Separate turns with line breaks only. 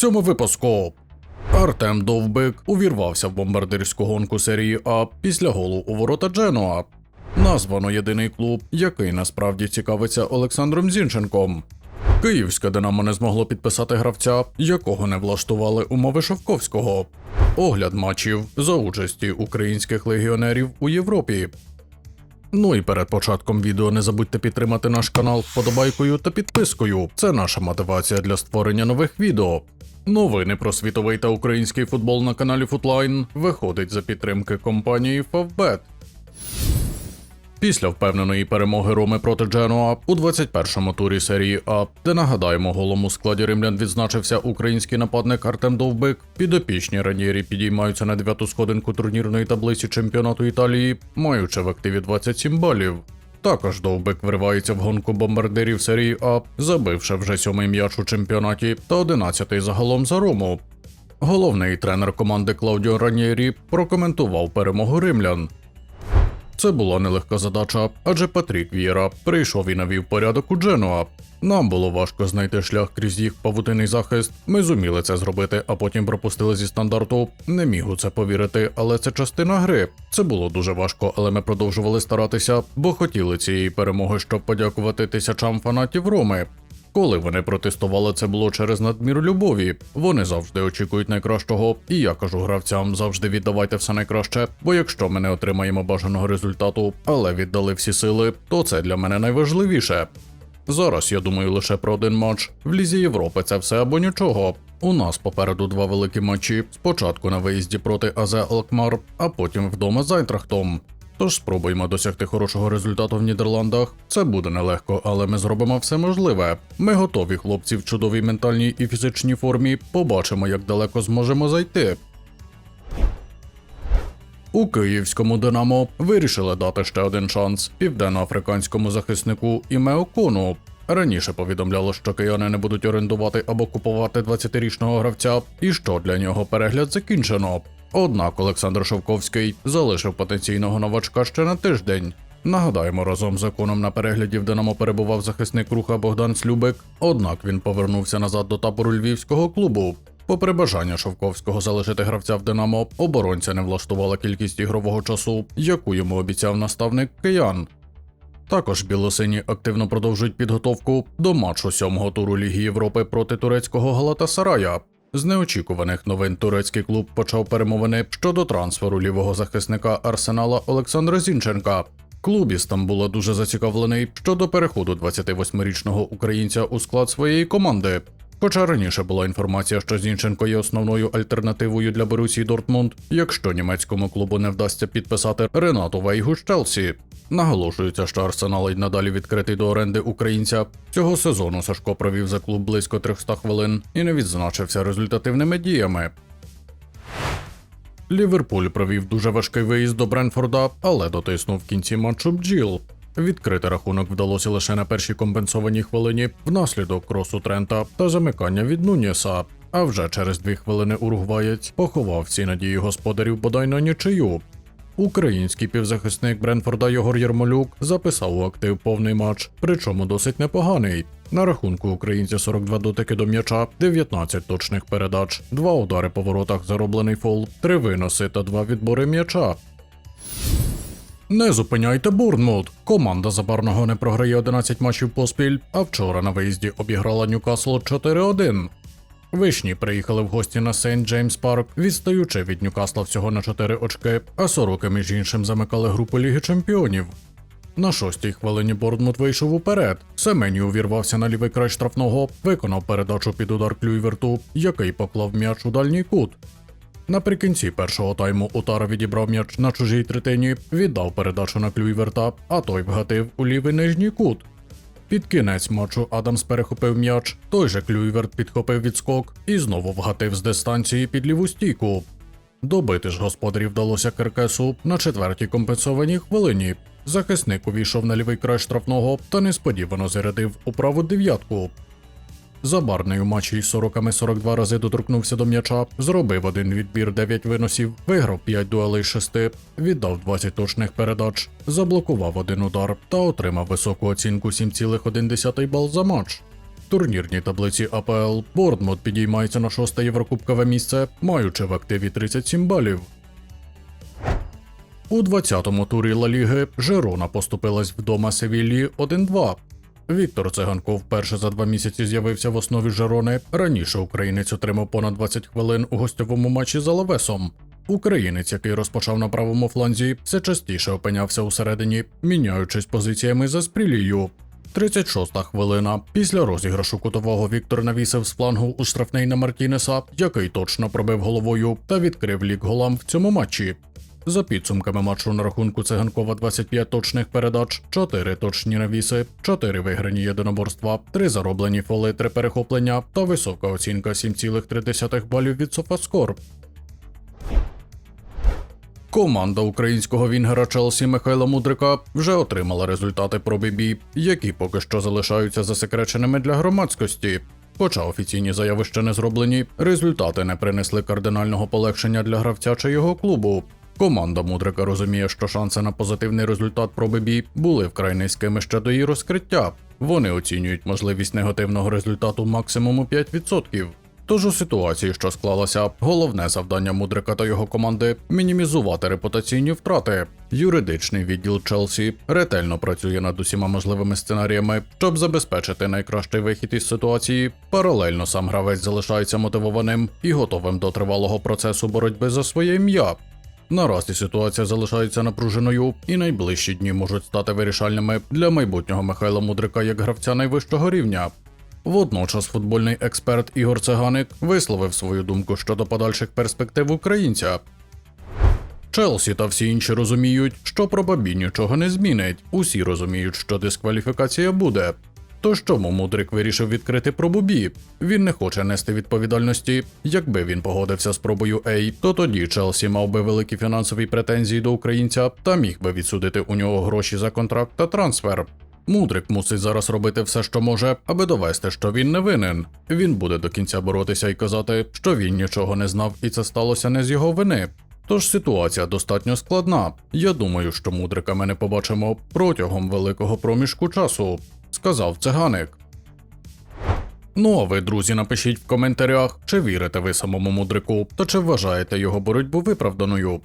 цьому випуску. Артем Довбик увірвався в бомбардирську гонку серії А після голу у ворота Дженуа. Названо єдиний клуб, який насправді цікавиться Олександром Зінченком. Київське Динамо не змогло підписати гравця, якого не влаштували умови Шовковського. Огляд матчів за участі українських легіонерів у Європі. Ну і перед початком відео не забудьте підтримати наш канал вподобайкою та підпискою. Це наша мотивація для створення нових відео. Новини про світовий та український футбол на каналі Футлайн виходить за підтримки компанії Favbet. Після впевненої перемоги Роми проти Дженуа у 21-му турі серії А, де нагадаємо, голом у складі римлян відзначився український нападник Артем Довбик. Підопічні ранєрі підіймаються на дев'яту сходинку турнірної таблиці чемпіонату Італії, маючи в активі 27 балів. Також Довбик вривається в гонку бомбардирів серії А, забивши вже сьомий м'яч у чемпіонаті та одинадцятий загалом за Рому. Головний тренер команди Клаудіо Ранєрі прокоментував перемогу римлян. Це була нелегка задача, адже Патрік Вієра прийшов і навів порядок у Дженуа. Нам було важко знайти шлях крізь їх павутинний захист. Ми зуміли це зробити, а потім пропустили зі стандарту. Не міг у це повірити, але це частина гри. Це було дуже важко, але ми продовжували старатися, бо хотіли цієї перемоги, щоб подякувати тисячам фанатів Роми. Коли вони протестували, це було через надмір любові. Вони завжди очікують найкращого, і я кажу гравцям завжди віддавайте все найкраще. Бо якщо ми не отримаємо бажаного результату, але віддали всі сили, то це для мене найважливіше. Зараз я думаю лише про один матч. В Лізі Європи це все або нічого. У нас попереду два великі матчі: спочатку на виїзді проти АЗ Алкмар, а потім вдома з Айтрахтом. Тож спробуємо досягти хорошого результату в Нідерландах. Це буде нелегко, але ми зробимо все можливе. Ми готові, хлопці, в чудовій ментальній і фізичній формі. Побачимо, як далеко зможемо зайти. У київському Динамо вирішили дати ще один шанс південноафриканському захиснику Імео Кону. Раніше повідомляло, що кияни не будуть орендувати або купувати 20-річного гравця, і що для нього перегляд закінчено. Однак Олександр Шовковський залишив потенційного новачка ще на тиждень. Нагадаємо, разом з законом на перегляді в Динамо перебував захисник руха Богдан Слюбик, однак він повернувся назад до табору львівського клубу. Попри бажання Шовковського залишити гравця в Динамо, оборонця не влаштувала кількість ігрового часу, яку йому обіцяв наставник киян. Також білосині активно продовжують підготовку до матчу сьомого туру Ліги Європи проти турецького Галатасарая. З неочікуваних новин турецький клуб почав перемовини щодо трансферу лівого захисника Арсенала Олександра Зінченка. Клуб із Стамбула дуже зацікавлений щодо переходу 28-річного українця у склад своєї команди. Хоча раніше була інформація, що Зінченко є основною альтернативою для Борусії Дортмунд, якщо німецькому клубу не вдасться підписати Ренату Вейгу з Челсі. Наголошується, що Арсенал й надалі відкритий до оренди українця. Цього сезону Сашко провів за клуб близько 300 хвилин і не відзначився результативними діями. Ліверпуль провів дуже важкий виїзд до Бренфорда, але дотиснув в кінці матчу бджіл. Відкрити рахунок вдалося лише на першій компенсованій хвилині внаслідок кросу Трента та замикання від Нуніса. А вже через дві хвилини уругваєць поховав ці надії господарів бодай на нічию. Український півзахисник Бренфорда Йогор Єрмолюк записав у актив повний матч, причому досить непоганий. На рахунку українця 42 дотики до м'яча, 19 точних передач, 2 удари по воротах, зароблений фол, 3 виноси та 2 відбори м'яча. Не зупиняйте Борнмут. Команда Забарного не програє 11 матчів поспіль, а вчора на виїзді обіграла Ньюкасл 4-1. Вишні приїхали в гості на Сейнт Джеймс Парк, відстаючи від Ньюкасла всього на 4 очки, а сороки між іншим замикали групу Ліги Чемпіонів. На шостій хвилині Борнмут вийшов уперед. Семеню увірвався на лівий край штрафного, виконав передачу під удар Клюйверту, який поклав м'яч у дальній кут. Наприкінці першого тайму Утара відібрав м'яч на чужій третині, віддав передачу на Клюйверта, а той вгатив у лівий нижній кут. Під кінець матчу Адамс перехопив м'яч, той же Клюйверт підхопив відскок і знову вгатив з дистанції під ліву стійку. Добити ж господарів вдалося Керкесу на четвертій компенсованій хвилині. Захисник увійшов на лівий край штрафного та несподівано зарядив у праву дев'ятку. Забарний у матчі із сороками 42 рази доторкнувся до м'яча, зробив один відбір 9 виносів, виграв 5 дуелей 6, віддав 20 точних передач, заблокував один удар та отримав високу оцінку 7,1 бал за матч. турнірній таблиці АПЛ Бортмут підіймається на шосте єврокубкове місце, маючи в активі 37 балів. У 20-му турі Ла Ліги Жерона поступилась вдома Севіллі 1-2. Віктор Циганков вперше за два місяці з'явився в основі Жерони. Раніше українець отримав понад 20 хвилин у гостьовому матчі з Алавесом. Українець, який розпочав на правому фланзі, все частіше опинявся усередині, міняючись позиціями за спрілію. 36-та хвилина. Після розіграшу кутового Віктор навісив з флангу у штрафний на Мартінеса, який точно пробив головою та відкрив лік голам в цьому матчі. За підсумками матчу на рахунку циганкова 25 точних передач, 4 точні навіси, 4 виграні єдиноборства, 3 зароблені фоли, 3 перехоплення та висока оцінка 7,3 балів від Софаскор. Команда українського вінгера Челсі Михайла Мудрика вже отримала результати проби які поки що залишаються засекреченими для громадськості. Хоча офіційні заяви ще не зроблені, результати не принесли кардинального полегшення для гравця чи його клубу. Команда Мудрика розуміє, що шанси на позитивний результат проби бій були вкрай низькими ще до її розкриття. Вони оцінюють можливість негативного результату максимуму 5%. Тож у ситуації, що склалася, головне завдання Мудрика та його команди мінімізувати репутаційні втрати. Юридичний відділ Челсі ретельно працює над усіма можливими сценаріями, щоб забезпечити найкращий вихід із ситуації. Паралельно сам гравець залишається мотивованим і готовим до тривалого процесу боротьби за своє ім'я. Наразі ситуація залишається напруженою, і найближчі дні можуть стати вирішальними для майбутнього Михайла Мудрика як гравця найвищого рівня. Водночас футбольний експерт Ігор Цеганик висловив свою думку щодо подальших перспектив українця. Челсі та всі інші розуміють, що пробабі нічого не змінить. Усі розуміють, що дискваліфікація буде. Тож чому Мудрик вирішив відкрити пробу Бі? Він не хоче нести відповідальності. Якби він погодився з пробою A, то тоді Челсі мав би великі фінансові претензії до українця та міг би відсудити у нього гроші за контракт та трансфер. Мудрик мусить зараз робити все, що може, аби довести, що він не винен. Він буде до кінця боротися і казати, що він нічого не знав, і це сталося не з його вини. Тож ситуація достатньо складна. Я думаю, що мудрика ми не побачимо протягом великого проміжку часу, сказав циганик. Ну а ви, друзі, напишіть в коментарях, чи вірите ви самому мудрику, та чи вважаєте його боротьбу виправданою.